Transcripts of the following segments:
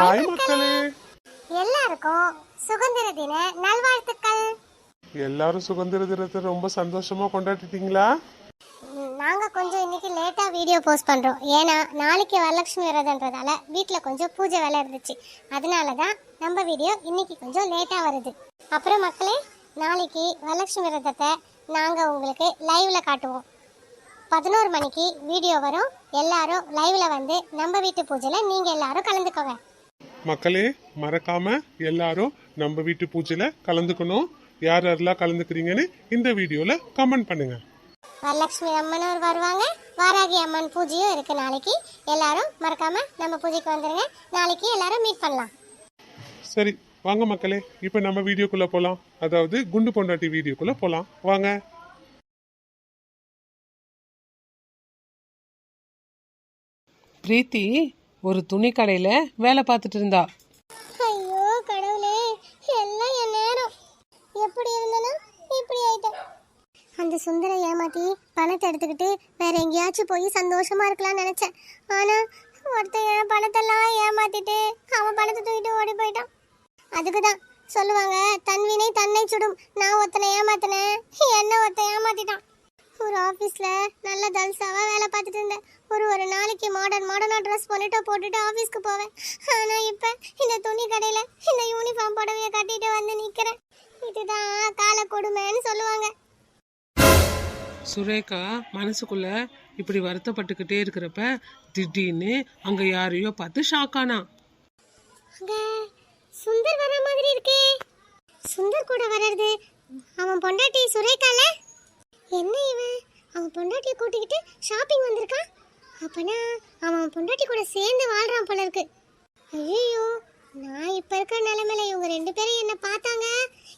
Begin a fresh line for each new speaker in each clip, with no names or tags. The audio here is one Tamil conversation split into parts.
ஹாய் மக்களே.
எல்லாருக்கும் சுதந்திர தின நல்வாழ்த்துக்கள்.
எல்லாரும் சுதந்திர தினத்தை ரொம்ப சந்தோஷமா கொண்டாடிட்டீங்களா?
நாங்க கொஞ்சம் இன்னைக்கு லேட்டா வீடியோ போஸ்ட் பண்றோம். ஏன்னா நாளைக்கு வரலட்சுமி விரதன்றதால வீட்ல கொஞ்சம் பூஜை வேலை இருந்துச்சு. அதனால தான் நம்ம வீடியோ இன்னைக்கு கொஞ்சம் லேட்டா வருது. அப்புறம் மக்களே நாளைக்கு வரலட்சுமி விரதத்தை நாங்க உங்களுக்கு லைவ்ல காட்டுவோம். பதினோரு மணிக்கு வீடியோ வரும். எல்லாரும் லைவ்ல வந்து நம்ம வீட்டு பூஜையில நீங்க எல்லாரும் கலந்துக்கோங்க.
மக்களே மறக்காம எல்லாரும் நம்ம வீட்டு பூஜையில கலந்துக்கணும். யார் யாரெல்லாம் கலந்துக்கிறீங்கன்னு இந்த வீடியோல கமெண்ட் பண்ணுங்க.
வரலட்சுமி அம்மனும் வருவாங்க. வாராகி அம்மன் பூஜையும் இருக்கு நாளைக்கு. எல்லாரும் மறக்காம நம்ம பூஜைக்கு வந்துருங்க. நாளைக்கு எல்லாரும் மீட் பண்ணலாம்.
சரி வாங்க மக்களே இப்போ நம்ம வீடியோக்குள்ள போலாம். அதாவது குண்டு பொண்டாட்டி வீடியோக்குள்ள போலாம். வாங்க.
பிரீத்தி ஒரு துணி கடையில வேலை பார்த்துட்டு இருந்தா.
ஐயோ கடவுளே எல்லாம் என் நேரம். எப்படி இருந்தனா இப்படி ஆயிட்டேன். அந்த சுந்தர ஏமாத்தி பணத்தை எடுத்துக்கிட்டு வேற எங்கேயாச்சும் போய் சந்தோஷமா இருக்கலாம்னு நினைச்சேன். ஆனா ஒருத்தன் பணத்தெல்லாம் ஏமாத்திட்டு அவன் பணத்தை தூக்கிட்டு ஓடி போயிட்டான். அதுக்கு தான் சொல்லுவாங்க தன்வினை தன்னை சுடும். நான் ஒருத்தனை ஏமாத்தினேன். என்ன ஒருத்தன் ஏமாத்திட்டான்? ஒரு ஆஃபீஸில் நல்ல தல்சாவாக வேலை பார்த்துட்டு இருந்தேன். ஒரு ஒரு நாளைக்கு மாடர்ன் மாடர்னாக ட்ரெஸ் பண்ணிட்டு போட்டுட்டு ஆஃபீஸ்க்கு போவேன். ஆனால் இப்போ இந்த துணி கடையில் இந்த யூனிஃபார்ம் புடவையை கட்டிட்டு வந்து நிற்கிறேன் இதுதான் கால கொடுமைன்னு சொல்லுவாங்க.
சுரேகா மனசுக்குள்ள இப்படி வருத்தப்பட்டுக்கிட்டே இருக்கிறப்ப திடீர்னு அங்க யாரையோ பார்த்து ஷாக் ஆனா.
அங்க சுந்தர் வர மாதிரி இருக்கே. சுந்தர் கூட வர்றது அவன் பொண்டாட்டி சுரேகால? என்ன இவன்? அவன் பொண்டாட்டியை கூட்டிக்கிட்டு ஷாப்பிங் வந்திருக்கான். அப்பனா அவன் பொண்டாட்டி கூட சேர்ந்து வாழ்றான் போல இருக்கு. ஐயோ நான் இப்ப இருக்கிற நிலைமையில இவங்க ரெண்டு பேரும் என்ன பார்த்தாங்க.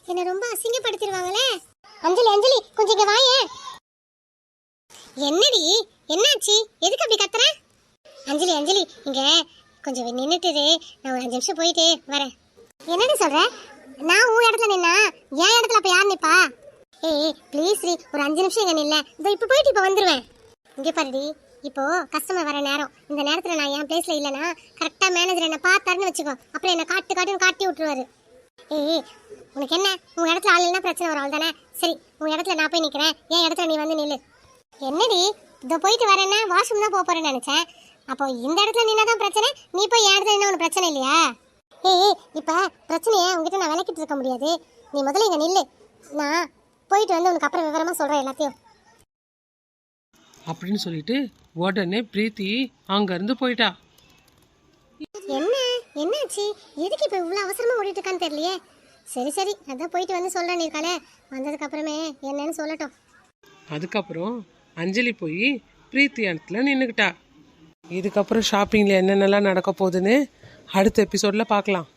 என்ன ரொம்ப அசிங்கப்படுத்திடுவாங்களே. அஞ்சலி அஞ்சலி கொஞ்சம் இங்க வாயே. என்னடி? என்னாச்சு? எதுக்கு அப்படி கத்துற? அஞ்சலி அஞ்சலி இங்க கொஞ்சம் நின்றுட்டுது நான் ஒரு அஞ்சு நிமிஷம் போயிட்டு வரேன். என்னடி சொல்ற? நான் உன் இடத்துல நின்னா என் இடத்துல அப்ப யார் நிப்பா? ஏய் ப்ளீஸ் ரீ ஒரு அஞ்சு நிமிஷம் இங்கே நில்ல. இதோ இப்போ போயிட்டு இப்போ வந்துடுவேன் இங்கே பாருடி இப்போ கஸ்டமர் வர நேரம். இந்த நேரத்தில் நான் என் பிளேஸ்ல இல்லைன்னா கரெக்டாக மேனேஜர் என்னை பார்த்தாருன்னு வச்சுக்கோ. அப்புறம் என்னை காட்டு காட்டுன்னு காட்டி விட்டுருவாரு. ஏய் உனக்கு என்ன? உன் இடத்துல ஆள் இல்லைன்னா பிரச்சனை வரும் தானே சரி உன் இடத்துல நான் போய் நிற்கிறேன் என் இடத்துல நீ வந்து நில்லு. என்னடி? இதோ போயிட்டு வரேன்னா வாஷ்ரூம் தான் போக போகிறேன்னு நினச்சேன். அப்போ இந்த இடத்துல நின்னா தான் பிரச்சனை? நீ போய் என் இடத்துல என்ன உனக்கு பிரச்சனை இல்லையா? ஏய் இப்போ பிரச்சனையை உங்ககிட்ட நான் விளக்கிட்டு இருக்க முடியாது. நீ முதல்ல இங்கே நில்லு. நான் போயிட்டு வந்து உனக்கு அப்புறம் விவரமா சொல்றேன் எல்லாத்தையும்.
அப்படின்னு சொல்லிட்டு உடனே பிரீத்தி அங்க இருந்து போயிட்டா.
என்ன? என்னாச்சு? எதுக்கு இப்ப இவ்வளவு அவசரமா ஓடிட்டு இருக்கான்னு தெரியலையே. சரி சரி அதான் போயிட்டு வந்து சொல்றேன் இருக்காளே வந்ததுக்கு அப்புறமே என்னன்னு சொல்லட்டும்.
அதுக்கப்புறம் அஞ்சலி போய் பிரீத்தி இடத்துல நின்றுக்கிட்டா இதுக்கப்புறம் ஷாப்பிங்ல என்னென்னலாம் நடக்க போகுதுன்னு அடுத்த எபிசோட்ல பார்க்கலாம்.